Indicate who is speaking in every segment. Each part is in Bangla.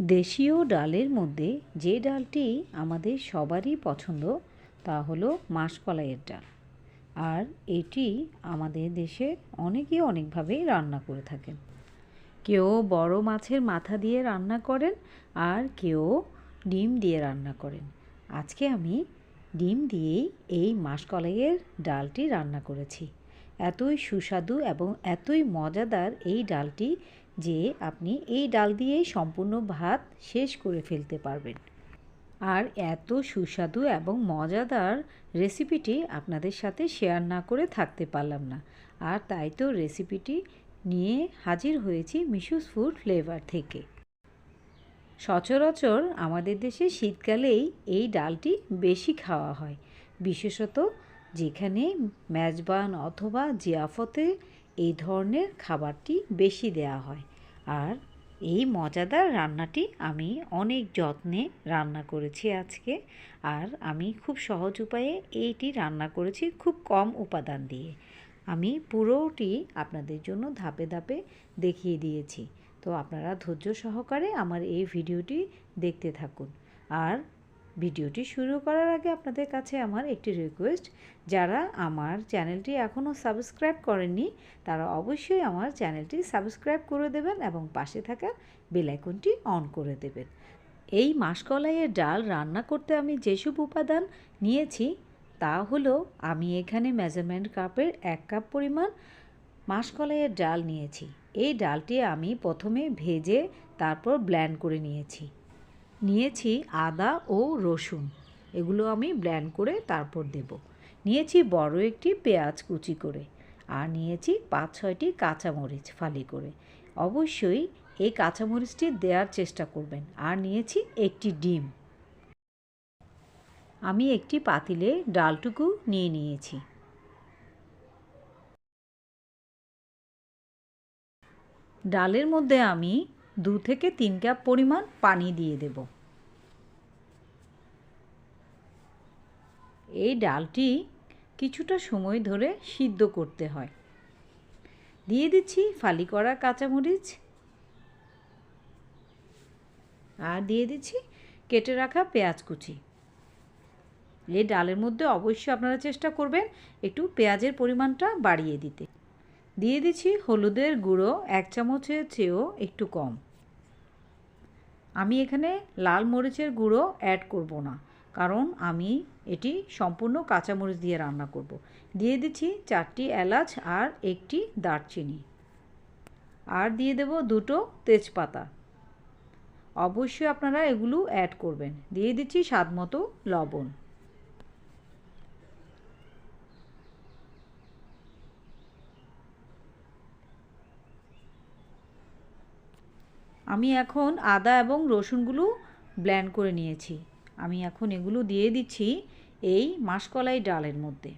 Speaker 1: দেশীয় ডালের মধ্যে যে ডালটি আমাদের সবারই পছন্দ, তা হলো মাসকলাইয়ের ডাল। আর এটি আমাদের দেশে অনেকেই অনেকভাবেই রান্না করে থাকেন। কেউ বড় মাছের মাথা দিয়ে রান্না করেন, আর কেউ ডিম দিয়ে রান্না করেন। আজকে আমি ডিম দিয়েই এই মাসকলাইয়ের ডালটি রান্না করেছি। এতই সুস্বাদু এবং এতই মজাদার এই ডালটি যে আপনি এই ডাল দিয়েই সম্পূর্ণ ভাত শেষ করে ফেলতে পারবেন। আর এত সুস্বাদু এবং মজাদার রেসিপিটি আপনাদের সাথে শেয়ার না করে থাকতে পারলাম না। আর তাই তো রেসিপিটি নিয়ে হাজির হয়েছি মিশুস ফুড ফ্লেভার থেকে। সচরাচর আমাদের দেশে শীতকালেই এই ডালটি বেশি খাওয়া হয়। বিশেষত যেখানে মেজবান অথবা জিয়াফতে এই ধরনের খাবারটি বেশি দেয়া হয়। আর এই মজাদার রান্নাটি আমি অনেক যত্নে রান্না করেছি আজকে। আর আমি খুব সহজ উপায়ে এইটি রান্না করেছি খুব কম উপাদান দিয়ে। আমি পুরোটি আপনাদের জন্য ধাপে ধাপে দেখিয়ে দিয়েছি। তো আপনারা ধৈর্য সহকারে আমার এই ভিডিওটি দেখতে থাকুন। আর ভিডিওটি শুরু করার আগে আপনাদের কাছে আমার একটি রিকোয়েস্ট যারা আমার চ্যানেলটি এখনও সাবস্ক্রাইব করেননি, তারা অবশ্যই আমার চ্যানেলটি সাবস্ক্রাইব করে দেবেন এবং পাশে থাকা বেলাইকনটি অন করে দেবেন। এই মাসকলাইয়ের ডাল রান্না করতে আমি যেসব উপাদান নিয়েছি, তা হলো আমি এখানে মেজারমেন্ট কাপের এক কাপ পরিমাণ মাসকলাইয়ের ডাল নিয়েছি। এই ডালটি আমি প্রথমে ভেজে তারপর ব্ল্যান্ড করে নিয়েছি। নিয়েছি আদা ও রসুন। এগুলো আমি ব্ল্যান্ড করে তারপর দেব। নিয়েছি বড় একটি পেঁয়াজ কুচি করে আর নিয়েছি পাঁচ ছয়টি কাঁচামরিচ ফালি করে। অবশ্যই এই কাঁচামরিচটি দেওয়ার চেষ্টা করবেন। আর নিয়েছি একটি ডিম। আমি একটি পাতিলে ডালটুকু নিয়ে নিয়েছি। ডালের মধ্যে আমি দু থেকে তিন কাপ পরিমাণ পানি দিয়ে দেব। এই ডালটি কিছুটা সময় ধরে সিদ্ধ করতে হয়। দিয়ে দিচ্ছি ফালি করা কাঁচামরিচ। আর দিয়ে দিচ্ছি কেটে রাখা পেঁয়াজ কুচি। এই ডালের মধ্যে অবশ্যই আপনারা চেষ্টা করবেন একটু পেঁয়াজের পরিমাণটা বাড়িয়ে দিতে। দিয়ে দিচ্ছি হলুদের গুঁড়ো, এক চামচের চেয়েও একটু কম। আমি এখানে লাল মরিচের গুঁড়ো অ্যাড করব না। কারণ আমি এটি সম্পূর্ণ কাঁচামরিচ দিয়ে রান্না করব। দিয়ে দিচ্ছি চারটি এলাচ আর একটি দারচিনি। আর দিয়ে দেব দুটো তেজপাতা। অবশ্যই আপনারা এগুলো অ্যাড করবেন। দিয়ে দিচ্ছি স্বাদ মতো লবণ। আমি এখন আদা এবং রসুনগুলো ব্ল্যান্ড করে নিয়েছি। আমি এখন এগুলো দিয়ে দিচ্ছি এই মাসকলাই ডালের মধ্যে।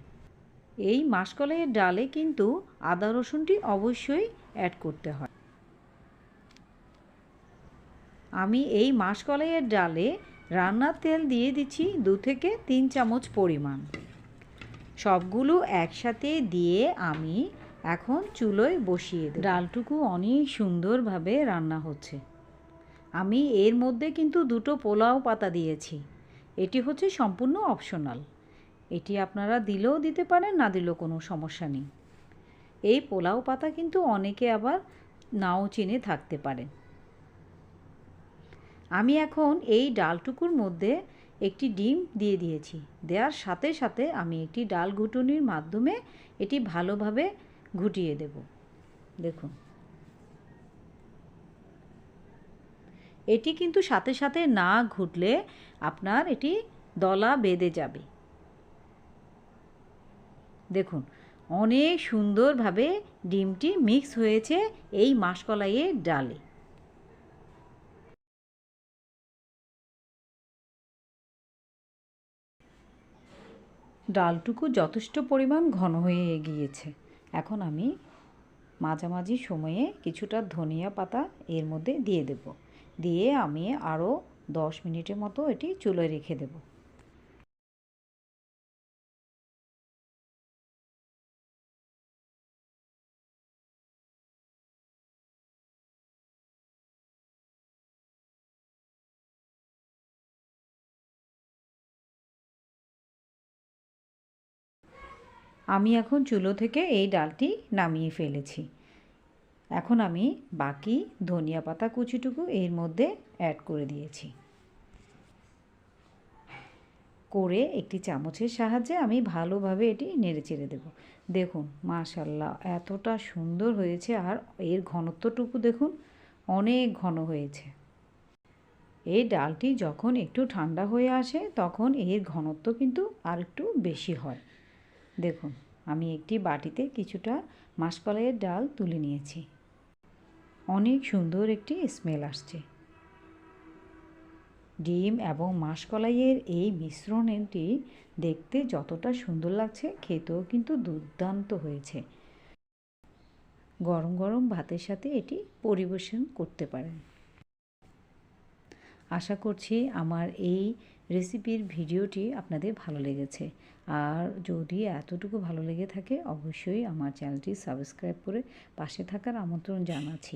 Speaker 1: এই মাসকলাইয়ের ডালে কিন্তু আদা রসুনটি অবশ্যই অ্যাড করতে হয়। আমি এই মাসকলাইয়ের ডালে রান্নার তেল দিয়ে দিচ্ছি দু থেকে তিন চামচ পরিমাণ। সবগুলো একসাথে দিয়ে আমি এখন চুলোয় বসিয়ে দেব। ডালটুকু অনেক সুন্দরভাবে রান্না হচ্ছে। আমি এর মধ্যে কিন্তু দুটো পোলাও পাতা দিয়েছি। এটি হচ্ছে সম্পূর্ণ অপশনাল এটি আপনারা দিলেও দিতে পারেন, না দিলেও কোনো সমস্যা নেই। এই পোলাও পাতা কিন্তু অনেকে আবার নাও চিনে থাকতে পারেন। আমি এখন এই ডালটুকুর মধ্যে একটি ডিম দিয়ে দিয়েছি। দেওয়ার সাথে সাথে আমি একটি ডাল ঘুটুনির মাধ্যমে এটি ভালোভাবে ঘুটিয়ে দেব। দেখুন। এটি কিন্তু সাথে সাথে না ঘুটলে আপনার এটি দলা বেঁধে যাবে। দেখুন, অনেক সুন্দরভাবে ডিমটি মিক্স হয়েছে এই মাসকলাইয়ের ডালে। ডালটুকু যথেষ্ট পরিমাণ ঘন হয়ে গিয়েছে। এখন আমি মাঝামাঝি সময়ে কিছুটা ধনিয়া পাতা এর মধ্যে দিয়ে দেব। দিয়ে আমি আরও দশ মিনিটের মতো এটি চুলোয় রেখে দেব। আমি এখন চুলো থেকে এই ডালটি নামিয়ে ফেলেছি। এখন আমি বাকি ধনিয়া পাতা কুচিটুকু এর মধ্যে অ্যাড করে দিয়েছি। করে একটি চামচের সাহায্যে আমি ভালোভাবে এটি নেড়ে চেড়ে দেবো। দেখুন, মাশাল্লাহ, এতটা সুন্দর হয়েছে আর এর ঘনত্বটুকু দেখুন, অনেক ঘন হয়েছে। এই ডালটি যখন একটু ঠান্ডা হয়ে আসে, তখন এর ঘনত্ব কিন্তু আর একটু বেশি হয়। দেখুন, আমি একটি বাটিতে কিছুটা মাসকলাইয়ের ডাল তুলে নিয়েছি। অনেক সুন্দর একটি স্মেল আসছে। ডিম এবং মাসকলাইয়ের এই মিশ্রণটি দেখতে যতটা সুন্দর লাগছে, খেতেও কিন্তু দুর্দান্ত হয়েছে। গরম গরম ভাতের সাথে এটি পরিবেশন করতে পারেন। আশা করছি আমার এই রেসিপির ভিডিওটি আপনাদের ভালো লেগেছে। আর যদি এতটুকু ভালো লেগে থাকে, অবশ্যই আমার চ্যানেলটি সাবস্ক্রাইব করে পাশে থাকার আমন্ত্রণ জানাচ্ছি।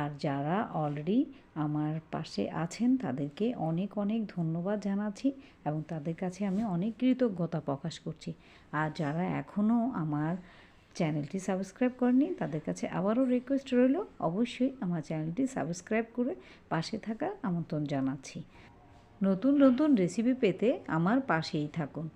Speaker 1: আর যারা অলরেডি আমার পাশে আছেন, তাদেরকে অনেক অনেক ধন্যবাদ জানাচ্ছি এবং তাদের কাছে আমি অনেক কৃতজ্ঞতা প্রকাশ করছি। আর যারা এখনও আমার চ্যানেলটি সাবস্ক্রাইব করেনি তাদের কাছে আবারও রিকোয়েস্ট রইল, অবশ্যই আমার চ্যানেলটি সাবস্ক্রাইব করে পাশে থাকার আমন্ত্রণ জানাচ্ছি। নতুন নতুন রেসিপি পেতে আমার পাশেই থাকুন।